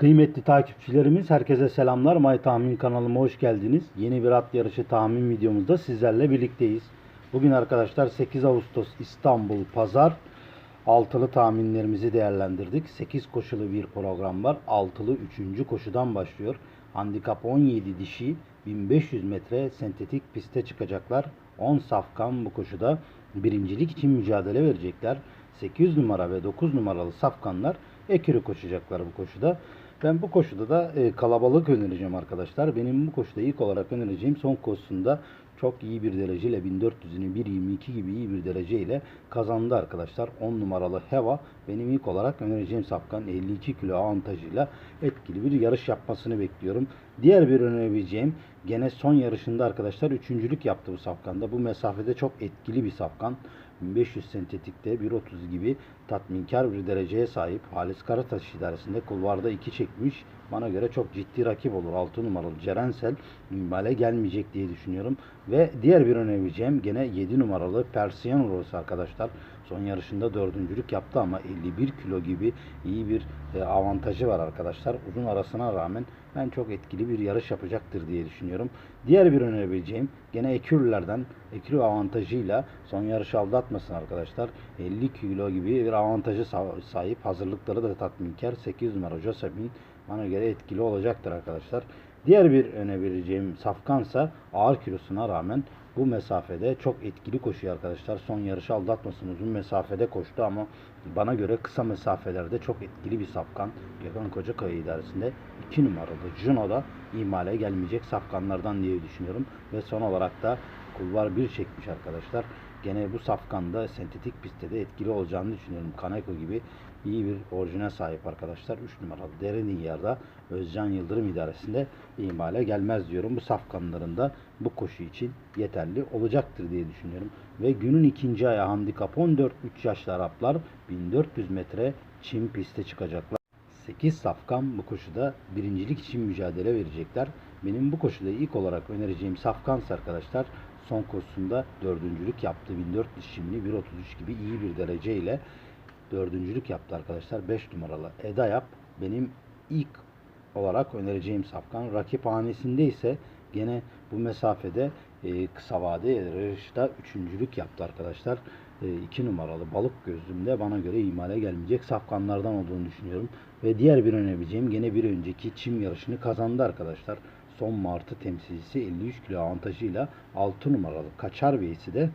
Kıymetli takipçilerimiz herkese selamlar. May Tahmin kanalıma hoş geldiniz. Yeni bir at yarışı tahmin videomuzda sizlerle birlikteyiz. Bugün arkadaşlar 8 Ağustos İstanbul Pazar altılı tahminlerimizi değerlendirdik. 8 koşulu bir program var. Altılı 3. koşudan başlıyor. Handikap 17 dişi 1500 metre sentetik piste çıkacaklar. 10 safkan bu koşuda birincilik için mücadele verecekler. 8 numara ve 9 numaralı safkanlar ekürü koşacaklar bu koşuda. Ben bu koşuda da e, kalabalık önereceğim arkadaşlar. Benim bu koşuda ilk olarak önereceğim son koşusunda çok iyi bir dereceyle 1400'ünü 1.22 gibi iyi bir dereceyle kazandı arkadaşlar. 10 numaralı Heva benim ilk olarak önereceğim safkan 52 kilo avantajıyla etkili bir yarış yapmasını bekliyorum. Diğer bir önerebileceğim gene son yarışında arkadaşlar üçüncülük yaptı bu safkanda. Bu mesafede çok etkili bir safkan. 1500 sentetikte 1.30 gibi tatminkar bir dereceye sahip. Halis Karataş idaresinde kulvarda 2 çekmiş. Bana göre çok ciddi rakip olur. 6 numaralı Cerensel minvale gelmeyecek diye düşünüyorum. Ve diğer bir önerebileceğim gene 7 numaralı Persian Rose arkadaşlar. Son yarışında dördüncülük yaptı ama 51 kilo gibi iyi bir e, avantajı var arkadaşlar. Uzun arasına rağmen ben çok etkili bir yarış yapacaktır diye düşünüyorum. Diğer bir önerebileceğim gene Ekürlerden Ekürü avantajıyla son yarışı aldatmasın arkadaşlar. 50 kilo gibi bir avantajı sa- sahip. Hazırlıkları da tatminkar. 8 numara Josephine bana göre etkili olacaktır arkadaşlar. Diğer bir öne vereceğim safkansa ağır kilosuna rağmen bu mesafede çok etkili koşuyor arkadaşlar. Son yarışı aldatmasın uzun mesafede koştu ama bana göre kısa mesafelerde çok etkili bir safkan. Gökhan Kocakaya idaresinde 2 numaralı Juno da imale gelmeyecek safkanlardan diye düşünüyorum. Ve son olarak da kulvar 1 çekmiş arkadaşlar. Gene bu safkanda sentetik pistte de etkili olacağını düşünüyorum. Kaneko gibi iyi bir orijine sahip arkadaşlar. 3 numaralı Derin Yarda Özcan Yıldırım idaresinde imale gelmez diyorum. Bu safkanlarında bu koşu için yeterli olacaktır diye düşünüyorum. Ve günün ikinci ayağı handikap 14 3 yaşlı Araplar 1400 metre çim piste çıkacaklar. 8 safkan bu koşuda birincilik için mücadele verecekler. Benim bu koşuda ilk olarak önereceğim safkans arkadaşlar son koşusunda dördüncülük yaptı. 1400 şimdi 1.33 gibi iyi bir dereceyle dördüncülük yaptı arkadaşlar. 5 numaralı Eda Yap benim ilk olarak önereceğim safkan. Rakip hanesinde ise gene bu mesafede e, kısa vade yarışta üçüncülük yaptı arkadaşlar. 2 numaralı balık gözlümde bana göre imale gelmeyecek safkanlardan olduğunu düşünüyorum. Ve diğer bir önerebileceğim gene bir önceki çim yarışını kazandı arkadaşlar. Son Martı temsilcisi 53 kilo avantajıyla 6 numaralı Kaçar Bey'si de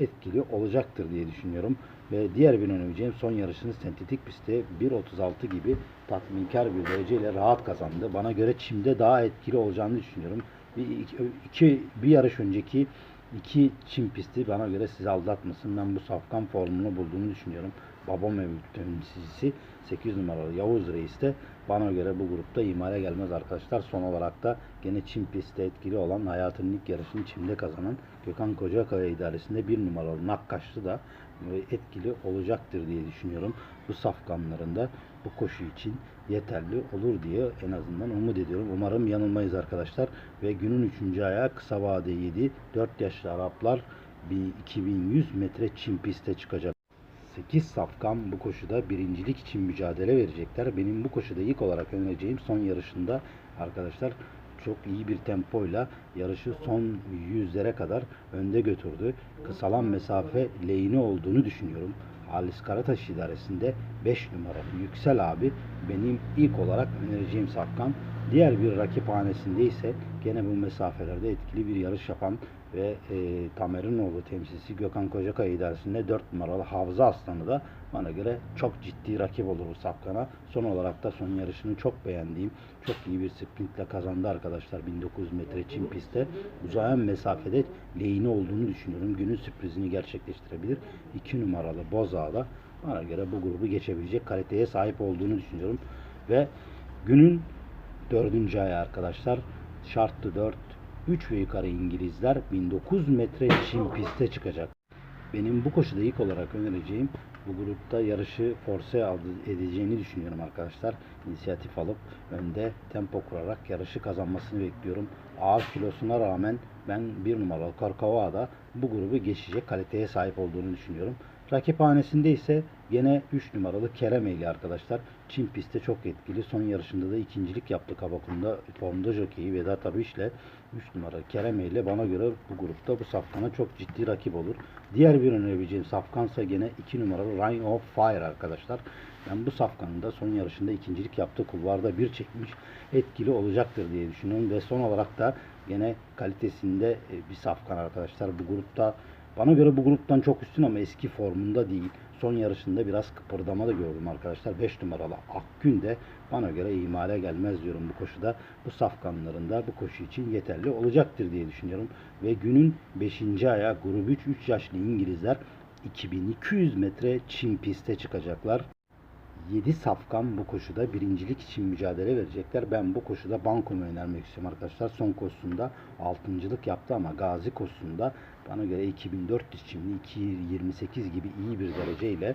etkili olacaktır diye düşünüyorum. Ve diğer bir önerebileceğim son yarışını sentetik pistte 1.36 gibi tatminkar bir dereceyle rahat kazandı. Bana göre çimde daha etkili olacağını düşünüyorum. Bir, iki, bir yarış önceki iki çim pisti bana göre sizi aldatmasın. Ben bu safkan formunu bulduğunu düşünüyorum. Baba mevcut temsilcisi 8 numaralı Yavuz Reis de bana göre bu grupta imale gelmez arkadaşlar. Son olarak da gene çim pistte etkili olan hayatının ilk yarışını çimde kazanan Gökhan Kocakaya idaresinde bir numaralı Nakkaşlı da etkili olacaktır diye düşünüyorum. Bu safkanlarında bu koşu için yeterli olur diye en azından umut ediyorum. Umarım yanılmayız arkadaşlar. Ve günün 3. ayağı kısa vade 7. 4 yaşlı Araplar bir 2100 metre çim piste çıkacak. 8 safkan bu koşuda birincilik için mücadele verecekler. Benim bu koşuda ilk olarak önereceğim son yarışında arkadaşlar çok iyi bir tempoyla yarışı son yüzlere kadar önde götürdü. Kısalan mesafe lehine olduğunu düşünüyorum. Halis Karataş idaresinde 5 numaralı Yüksel abi benim ilk olarak önereceğim safkan. Diğer bir rakip hanesinde ise gene bu mesafelerde etkili bir yarış yapan ve e, Tamerinoğlu temsilcisi Gökhan Kocakaya idaresinde 4 numaralı Havza Aslanı da bana göre çok ciddi rakip olur bu safkana. Son olarak da son yarışını çok beğendiğim, çok iyi bir sprintle kazandı arkadaşlar 1900 metre çim pistte. Uzayan mesafede lehine olduğunu düşünüyorum. Günün sürprizini gerçekleştirebilir. 2 numaralı Bozağ'da bana göre bu grubu geçebilecek kaliteye sahip olduğunu düşünüyorum. Ve günün dördüncü ayağı arkadaşlar şartlı 4 3 ve yukarı İngilizler 1900 metre çim piste çıkacak. Benim bu koşuda ilk olarak önereceğim bu grupta yarışı force edeceğini düşünüyorum arkadaşlar. İnisiyatif alıp önde tempo kurarak yarışı kazanmasını bekliyorum. Ağır kilosuna rağmen ben bir numaralı Karkava'da bu grubu geçecek kaliteye sahip olduğunu düşünüyorum. Rakiphanesinde ise gene 3 numaralı Keremeyli arkadaşlar. Çin pistte çok etkili. Son yarışında da ikincilik yaptı Kabakum'da. Formda jokeyi Vedat Abiş'le 3 numara Keremeyli bana göre bu grupta bu safkana çok ciddi rakip olur. Diğer bir önerebileceğim safkansa gene 2 numaralı Line of Fire arkadaşlar. Ben bu safkanın da son yarışında ikincilik yaptı. Kulvarda bir çekmiş etkili olacaktır diye düşünüyorum. Ve son olarak da gene kalitesinde e, bir safkan arkadaşlar. Bu grupta bana göre bu gruptan çok üstün ama eski formunda değil. Son yarışında biraz kıpırdama da gördüm arkadaşlar. 5 numaralı Akgün de bana göre ihmale gelmez diyorum bu koşuda. Bu safkanlarında bu koşu için yeterli olacaktır diye düşünüyorum. Ve günün 5. ayağı grup 3 3 yaşlı İngilizler 2200 metre Çin piste çıkacaklar. 7 safkan bu koşuda birincilik için mücadele verecekler. Ben bu koşuda bankomu önermek istiyorum arkadaşlar. Son koşusunda altıncılık yaptı ama Gazi koşusunda bana göre 2400 çimli 2.28 gibi iyi bir dereceyle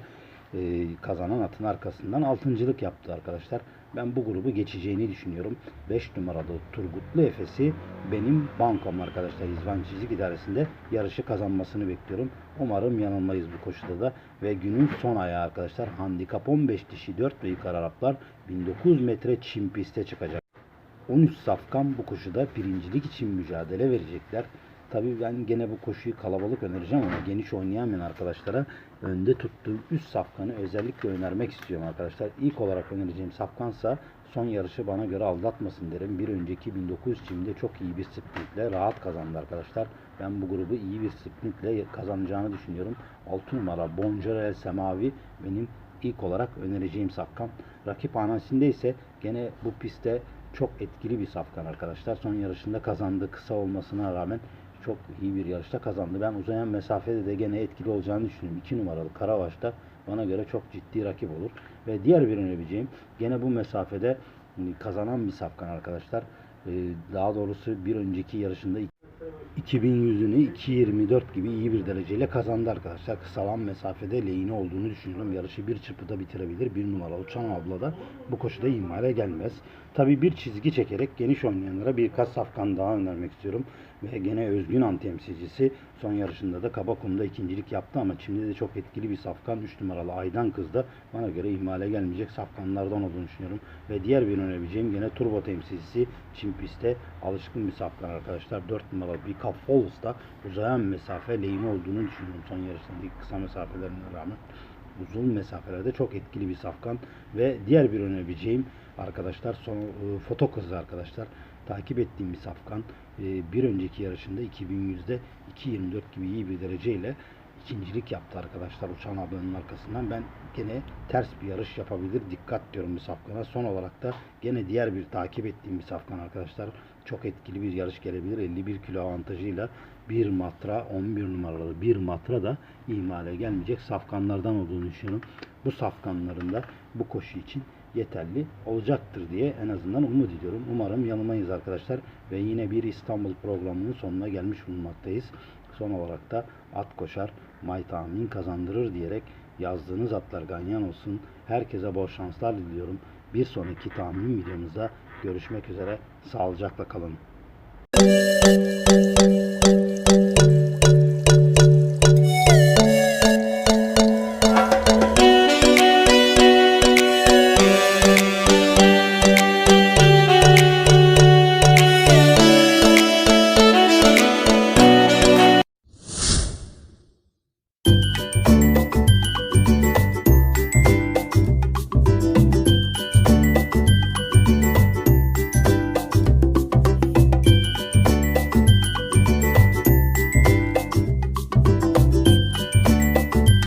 e, kazanan atın arkasından altıncılık yaptı arkadaşlar. Ben bu grubu geçeceğini düşünüyorum. 5 numaralı Turgutlu Efes'i benim bankom arkadaşlar. İzvan Çizik İdaresi'nde yarışı kazanmasını bekliyorum. Umarım yanılmayız bu koşuda da. Ve günün son ayağı arkadaşlar. Handikap 15 dişi 4 ve yukarı Araplar 1900 metre çim piste çıkacak. 13 safkan bu koşuda birincilik için mücadele verecekler. Tabii ben gene bu koşuyu kalabalık önereceğim ama geniş oynayamayan arkadaşlara önde tuttuğum üst safkanı özellikle önermek istiyorum arkadaşlar. İlk olarak önereceğim safkansa son yarışı bana göre aldatmasın derim. Bir önceki 1900 çimde çok iyi bir sprintle rahat kazandı arkadaşlar. Ben bu grubu iyi bir sprintle kazanacağını düşünüyorum. 6 numara Bonjarel Semavi benim ilk olarak önereceğim safkan. Rakip hanesinde ise gene bu pistte çok etkili bir safkan arkadaşlar. Son yarışında kazandı. Kısa olmasına rağmen çok iyi bir yarışta kazandı. Ben uzayan mesafede de gene etkili olacağını düşünüyorum. 2 numaralı Karavaş'ta bana göre çok ciddi rakip olur. Ve diğer bir önerebileceğim gene bu mesafede kazanan bir safkan arkadaşlar. Ee, Daha doğrusu bir önceki yarışında 2100'ünü 2.24 gibi iyi bir dereceyle kazandı arkadaşlar. Kısalan mesafede lehine olduğunu düşünüyorum. Yarışı bir çırpıda bitirebilir. Bir numara Uçan abla da bu koşuda ihmale gelmez. Tabi bir çizgi çekerek geniş oynayanlara birkaç safkan daha önermek istiyorum. Ve gene Özgün An temsilcisi son yarışında da Kabakum'da ikincilik yaptı ama şimdi de çok etkili bir safkan. 3 numaralı Aydan Kız da bana göre ihmale gelmeyecek safkanlardan olduğunu düşünüyorum. Ve diğer bir önerebileceğim gene Turbo temsilcisi Çin pistte alışkın bir safkan arkadaşlar. 4 numaralı Bika Falls da uzayan mesafe lehine olduğunu düşünüyorum son yarışındaki kısa mesafelerine rağmen uzun mesafelerde çok etkili bir safkan ve diğer bir önerebileceğim arkadaşlar son e, foto kızı arkadaşlar takip ettiğim bir safkan E, bir önceki yarışında 2100'de 2.24 gibi iyi bir dereceyle ikincilik yaptı arkadaşlar uçan ablanın arkasından. Ben gene ters bir yarış yapabilir dikkat diyorum bu safkana. Son olarak da gene diğer bir takip ettiğim bir safkan arkadaşlar. Çok etkili bir yarış gelebilir. 51 kilo avantajıyla bir matra 11 numaralı bir matra da ihmale gelmeyecek safkanlardan olduğunu düşünüyorum. Bu safkanların da bu koşu için yeterli olacaktır diye en azından umut ediyorum. Umarım yanılmayız arkadaşlar ve yine bir İstanbul programının sonuna gelmiş bulunmaktayız. Son olarak da at koşar, may tahmin kazandırır diyerek yazdığınız atlar ganyan olsun. Herkese bol şanslar diliyorum. Bir sonraki tahmin videomuzda görüşmek üzere. Sağlıcakla kalın.